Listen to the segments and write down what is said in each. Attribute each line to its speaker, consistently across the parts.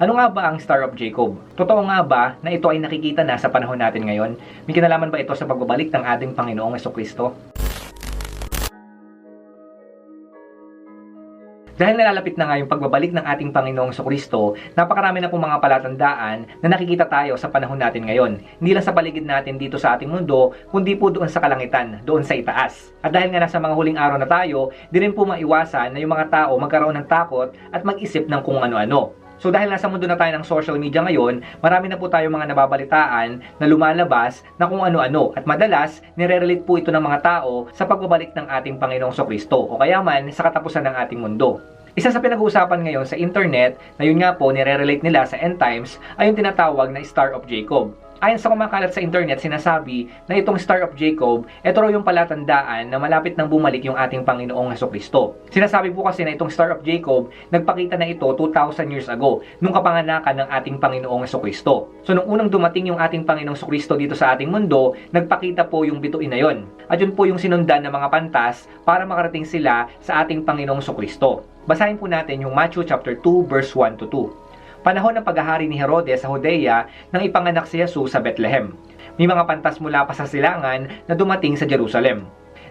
Speaker 1: Ano nga ba ang Star of Jacob? Totoo nga ba na ito ay nakikita na sa panahon natin ngayon? May kinalaman ba ito sa pagbabalik ng ating Panginoong Kristo? Dahil nalalapit na nga yung pagbabalik ng ating Panginoong Kristo, napakarami na pong mga palatandaan na nakikita tayo sa panahon natin ngayon. Hindi lang sa paligid natin dito sa ating mundo, kundi po doon sa kalangitan, doon sa itaas. At dahil nga nasa mga huling araw na tayo, di rin po maiwasan na yung mga tao magkaroon ng takot at mag-isip ng kung ano-ano. So dahil nasa mundo na tayo ng social media ngayon, marami na po tayo mga nababalitaan na lumalabas na kung ano-ano at madalas nire-relate po ito ng mga tao sa pagbabalik ng ating Panginoong Kristo o kaya man sa katapusan ng ating mundo. Isa sa pinag-uusapan ngayon sa internet na yun nga po nire-relate nila sa end times ay yung tinatawag na Star of Jacob. Ayon sa kumakalat sa internet, sinasabi na itong Star of Jacob, ito raw yung palatandaan na malapit nang bumalik yung ating Panginoong Heso Kristo. Sinasabi po kasi na itong Star of Jacob, nagpakita na ito 2,000 years ago, nung kapanganakan ng ating Panginoong Heso Kristo. So nung unang dumating yung ating Panginoong Heso Kristo dito sa ating mundo, nagpakita po yung bituin na yon. At yun po yung sinundan ng mga pantas para makarating sila sa ating Panginoong Heso Kristo. Basahin po natin yung Matthew chapter 2 verse 1 to 2 panahon ng paghahari ni Herodes sa Judea nang ipanganak si Jesus sa Bethlehem. May mga pantas mula pa sa silangan na dumating sa Jerusalem.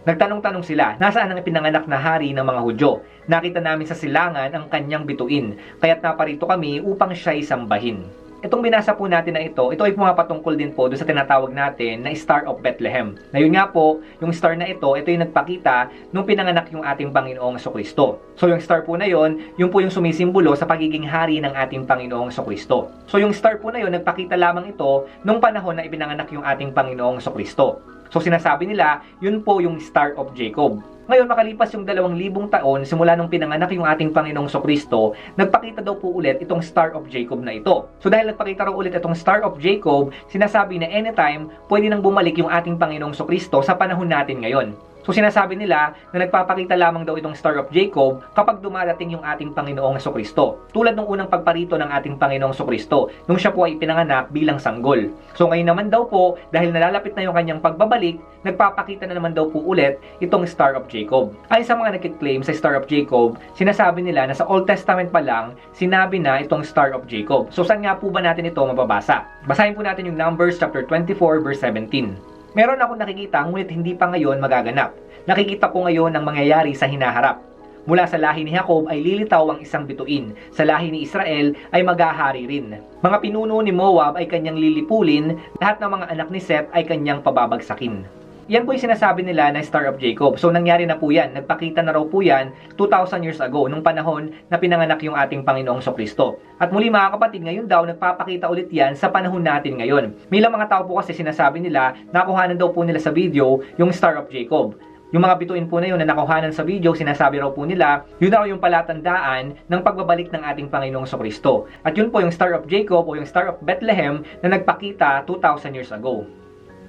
Speaker 1: Nagtanong-tanong sila, nasaan ang ipinanganak na hari ng mga Hudyo? Nakita namin sa silangan ang kanyang bituin, kaya't naparito kami upang siya'y sambahin. Itong binasa po natin na ito, ito ay pumapatungkol din po doon sa tinatawag natin na Star of Bethlehem. Na yun nga po, yung star na ito, ito yung nagpakita nung pinanganak yung ating Panginoong Kristo. So yung star po na yon, yun po yung sumisimbolo sa pagiging hari ng ating Panginoong Kristo. So yung star po na yon, nagpakita lamang ito nung panahon na ipinanganak yung ating Panginoong Kristo. So sinasabi nila, yun po yung Star of Jacob. Ngayon, makalipas yung dalawang libong taon simula nung pinanganak yung ating Panginoong Kristo, nagpakita daw po ulit itong Star of Jacob na ito. So dahil nagpakita raw ulit itong Star of Jacob, sinasabi na anytime, pwede nang bumalik yung ating Panginoong Kristo sa panahon natin ngayon. So sinasabi nila na nagpapakita lamang daw itong Star of Jacob kapag dumarating yung ating Panginoong Kristo. Tulad ng unang pagparito ng ating Panginoong Kristo nung siya po ay pinanganak bilang sanggol. So ngayon naman daw po, dahil nalalapit na yung kanyang pagbabalik, nagpapakita na naman daw po ulit itong Star of Jacob. Ayon sa mga nagkiklaim sa Star of Jacob, sinasabi nila na sa Old Testament pa lang, sinabi na itong Star of Jacob. So saan nga po ba natin ito mababasa? Basahin po natin yung Numbers chapter 24 verse 17. Meron ako nakikita ngunit hindi pa ngayon magaganap. Nakikita ko ngayon ang mangyayari sa hinaharap. Mula sa lahi ni Jacob ay lilitaw ang isang bituin. Sa lahi ni Israel ay magahari rin. Mga pinuno ni Moab ay kanyang lilipulin, lahat ng mga anak ni Seth ay kanyang pababagsakin. Yan po yung sinasabi nila na Star of Jacob. So nangyari na po yan. Nagpakita na raw po yan 2,000 years ago, nung panahon na pinanganak yung ating Panginoong Kristo. At muli mga kapatid, ngayon daw nagpapakita ulit yan sa panahon natin ngayon. May ilang mga tao po kasi sinasabi nila, nakuhanan daw po nila sa video yung Star of Jacob. Yung mga bituin po na yun na nakuhanan sa video, sinasabi raw po nila, yun daw yung palatandaan ng pagbabalik ng ating Panginoong Kristo. At yun po yung Star of Jacob o yung Star of Bethlehem na nagpakita 2,000 years ago.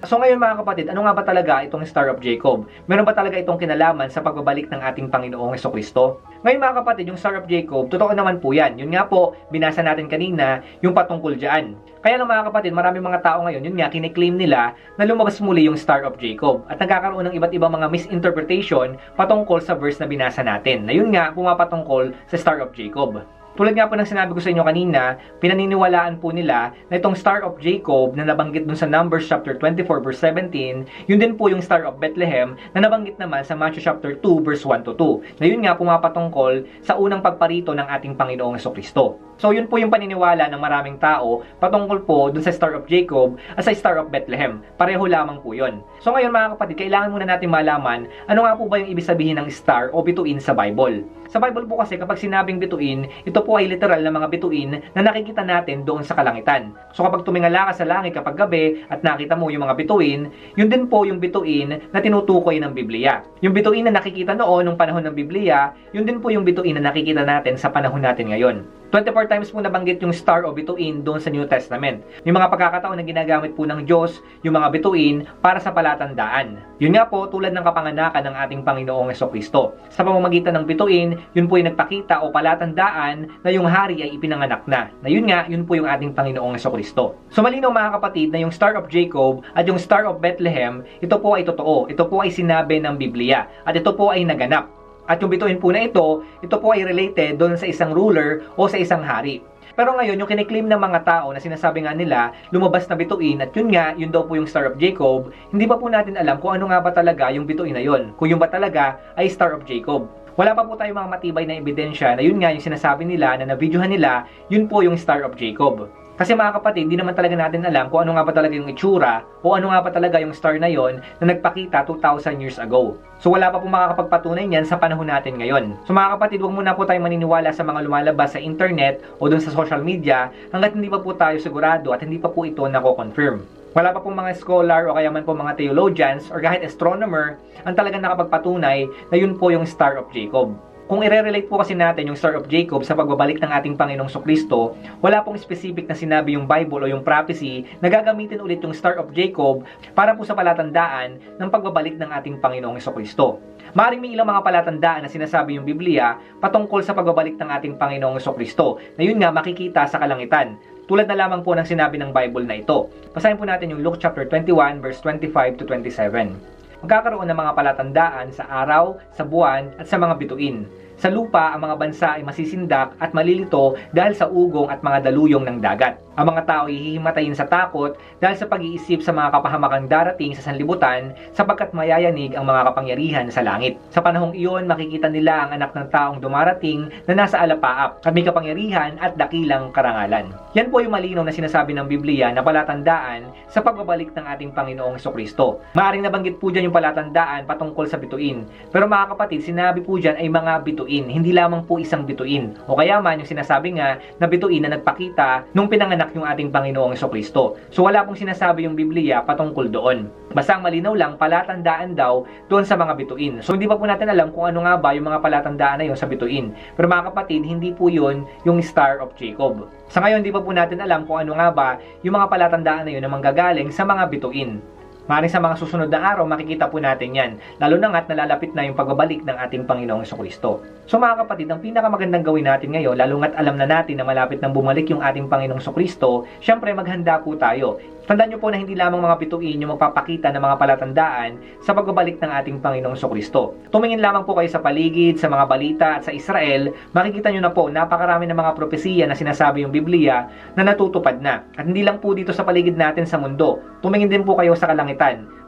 Speaker 1: So ngayon mga kapatid, ano nga ba talaga itong Star of Jacob? Meron ba talaga itong kinalaman sa pagbabalik ng ating Panginoong Heso Kristo? Ngayon mga kapatid, yung Star of Jacob, totoo naman po yan. Yun nga po, binasa natin kanina, yung patungkol dyan. Kaya lang mga kapatid, maraming mga tao ngayon, yun nga, kiniklaim nila na lumabas muli yung Star of Jacob. At nagkakaroon ng iba't ibang mga misinterpretation patungkol sa verse na binasa natin. Na yun nga, pumapatungkol sa Star of Jacob. Tulad nga po ng sinabi ko sa inyo kanina, pinaniniwalaan po nila na itong Star of Jacob na nabanggit dun sa Numbers chapter 24 verse 17, yun din po yung Star of Bethlehem na nabanggit naman sa Matthew chapter 2 verse 1 to 2. Na yun nga pumapatungkol sa unang pagparito ng ating Panginoong Kristo. So yun po yung paniniwala ng maraming tao patungkol po dun sa Star of Jacob at sa Star of Bethlehem. Pareho lamang po yun. So ngayon mga kapatid, kailangan muna natin malaman ano nga po ba yung ibig sabihin ng star o bituin sa Bible. Sa Bible po kasi kapag sinabing bituin, ito po ay literal na mga bituin na nakikita natin doon sa kalangitan. So kapag tumingala ka sa langit kapag gabi at nakita mo yung mga bituin, yun din po yung bituin na tinutukoy ng Biblia. Yung bituin na nakikita noon nung panahon ng Biblia, yun din po yung bituin na nakikita natin sa panahon natin ngayon. 24 times po nabanggit yung star o bituin doon sa New Testament. May mga pagkakataon na ginagamit po ng Diyos yung mga bituin para sa palatandaan. Yun nga po tulad ng kapanganakan ng ating Panginoong Kristo. Sa pamamagitan ng bituin, yun po yung nagpakita o palatandaan na yung hari ay ipinanganak na. Na yun nga, yun po yung ating Panginoong Kristo. So malinaw mga kapatid na yung Star of Jacob at yung Star of Bethlehem, ito po ay totoo. Ito po ay sinabi ng Biblia. At ito po ay naganap. At yung bituin po na ito, ito po ay related doon sa isang ruler o sa isang hari. Pero ngayon, yung kiniklaim ng mga tao na sinasabi nga nila, lumabas na bituin at yun nga, yun daw po yung Star of Jacob, hindi pa po natin alam kung ano nga ba talaga yung bituin na yun. Kung yung ba talaga ay Star of Jacob. Wala pa po tayong mga matibay na ebidensya na yun nga yung sinasabi nila na na-videohan nila, yun po yung Star of Jacob. Kasi mga kapatid, hindi naman talaga natin alam kung ano nga ba talaga yung itsura o ano nga ba talaga yung star na yon na nagpakita 2,000 years ago. So wala pa po makakapagpatunay niyan sa panahon natin ngayon. So mga kapatid, huwag muna po tayo maniniwala sa mga lumalabas sa internet o dun sa social media hanggat hindi pa po tayo sigurado at hindi pa po ito nako-confirm. Wala pa pong mga scholar o kaya man po mga theologians or kahit astronomer ang talagang nakapagpatunay na yun po yung Star of Jacob. Kung i-relate po kasi natin yung Star of Jacob sa pagbabalik ng ating Panginoong Sokristo, wala pong specific na sinabi yung Bible o yung prophecy na gagamitin ulit yung Star of Jacob para po sa palatandaan ng pagbabalik ng ating Panginoong Sokristo. Maring may ilang mga palatandaan na sinasabi yung Biblia patungkol sa pagbabalik ng ating Panginoong Sokristo na yun nga makikita sa kalangitan. Tulad na lamang po ng sinabi ng Bible na ito. Basahin po natin yung Luke chapter 21 verse 25 to 27 magkakaroon ng mga palatandaan sa araw, sa buwan, at sa mga bituin. Sa lupa, ang mga bansa ay masisindak at malilito dahil sa ugong at mga daluyong ng dagat. Ang mga tao ay hihimatayin sa takot dahil sa pag-iisip sa mga kapahamakang darating sa sanlibutan sapagkat mayayanig ang mga kapangyarihan sa langit. Sa panahong iyon, makikita nila ang anak ng taong dumarating na nasa alapaap at may kapangyarihan at dakilang karangalan. Yan po yung malinaw na sinasabi ng Biblia na palatandaan sa pagbabalik ng ating Panginoong Kristo. Maaring nabanggit po dyan yung palatandaan patungkol sa bituin. Pero mga kapatid, sinabi po dyan ay mga bituin, hindi lamang po isang bituin. O kaya man yung sinasabi nga na bituin na nagpakita nung pinanganak yung ating Panginoong Kristo. So wala pong sinasabi yung Biblia patungkol doon. Basta ang malinaw lang, palatandaan daw doon sa mga bituin. So hindi pa po natin alam kung ano nga ba yung mga palatandaan na yun sa bituin. Pero mga kapatid, hindi po yun yung Star of Jacob. Sa ngayon, hindi pa po natin alam kung ano nga ba yung mga palatandaan na yun na manggagaling sa mga bituin. Maring sa mga susunod na araw, makikita po natin yan. Lalo na nga't nalalapit na yung pagbabalik ng ating Panginoong Kristo. So mga kapatid, ang pinakamagandang gawin natin ngayon, lalo nga't alam na natin na malapit nang bumalik yung ating Panginoong Kristo, syempre maghanda po tayo. Tandaan nyo po na hindi lamang mga bituin yung magpapakita ng mga palatandaan sa pagbabalik ng ating Panginoong Kristo. Tumingin lamang po kayo sa paligid, sa mga balita at sa Israel, makikita nyo na po napakarami ng mga propesiya na sinasabi yung Biblia na natutupad na. At hindi lang po dito sa paligid natin sa mundo. Tumingin din po kayo sa kalangitan.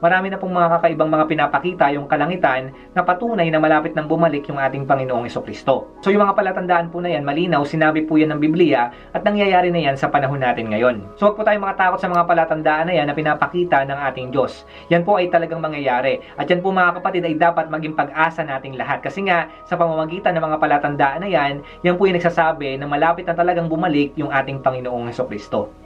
Speaker 1: Marami na pong mga kakaibang mga pinapakita yung kalangitan na patunay na malapit nang bumalik yung ating Panginoong Kristo. So yung mga palatandaan po na yan, malinaw, sinabi po yan ng Biblia at nangyayari na yan sa panahon natin ngayon. So wag po tayong makatakot sa mga palatandaan na yan na pinapakita ng ating Diyos. Yan po ay talagang mangyayari. At yan po mga kapatid ay dapat maging pag-asa nating lahat. Kasi nga, sa pamamagitan ng mga palatandaan na yan, yan po yung nagsasabi na malapit na talagang bumalik yung ating Panginoong Kristo.